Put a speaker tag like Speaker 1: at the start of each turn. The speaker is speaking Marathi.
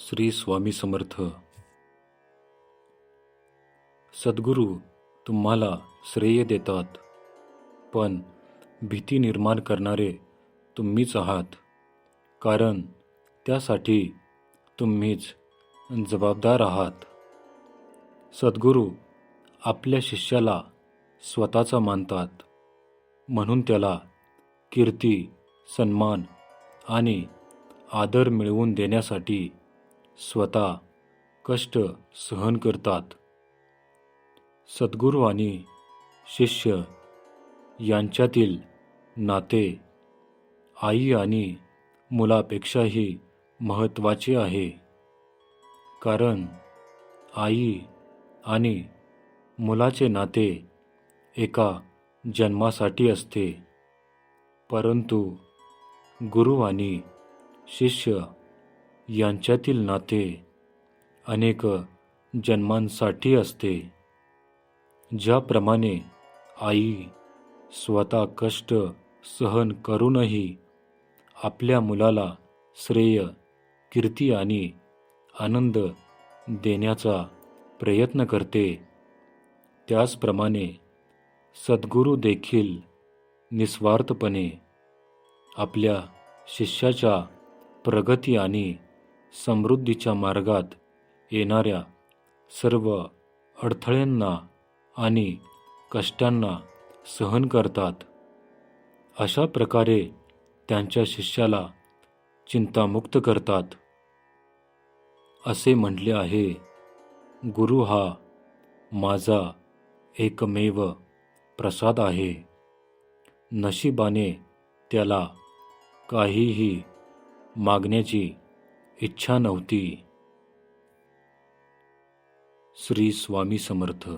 Speaker 1: श्री स्वामी समर्थ. सद्गुरू तुम्हाला श्रेय देतात पण भीती निर्माण करणारे तुम्हीच आहात कारण त्यासाठी तुम्हीच जबाबदार आहात. सद्गुरू आपल्या शिष्याला स्वतःचा मानतात म्हणून त्याला कीर्ती सन्मान आणि आदर मिळवून देण्यासाठी स्वतः कष्ट सहन करतात. सद्गुरू आणि शिष्य यांच्यातील नाते आई आणि मुलापेक्षाही महत्त्वाचे आहे. कारण आई आणि मुलाचे नाते एका जन्मासाठी असते. परंतु गुरु आणि शिष्य यांच्यातील नाते अनेक जन्मांसाठी असते ज्याप्रमाणे आई स्वतः कष्ट सहन करूनही आपल्या मुलाला श्रेय कीर्ती आणि आनंद देण्याचा प्रयत्न करते. त्याचप्रमाणे सद्गुरू देखील निस्वार्थपणे आपल्या शिष्याच्या प्रगती आणि समृद्धीच्या मार्गात येणाऱ्या सर्व अडथळ्यांना आणि कष्टांना सहन करतात. अशा प्रकारे त्यांच्या शिष्याला चिंतामुक्त करतात. असे म्हटले आहे गुरु हा माझा एकमेव प्रसाद आहे. नशिबाने त्याला काहीही मागण्याची इच्छा नव्हती. श्री स्वामी समर्थ.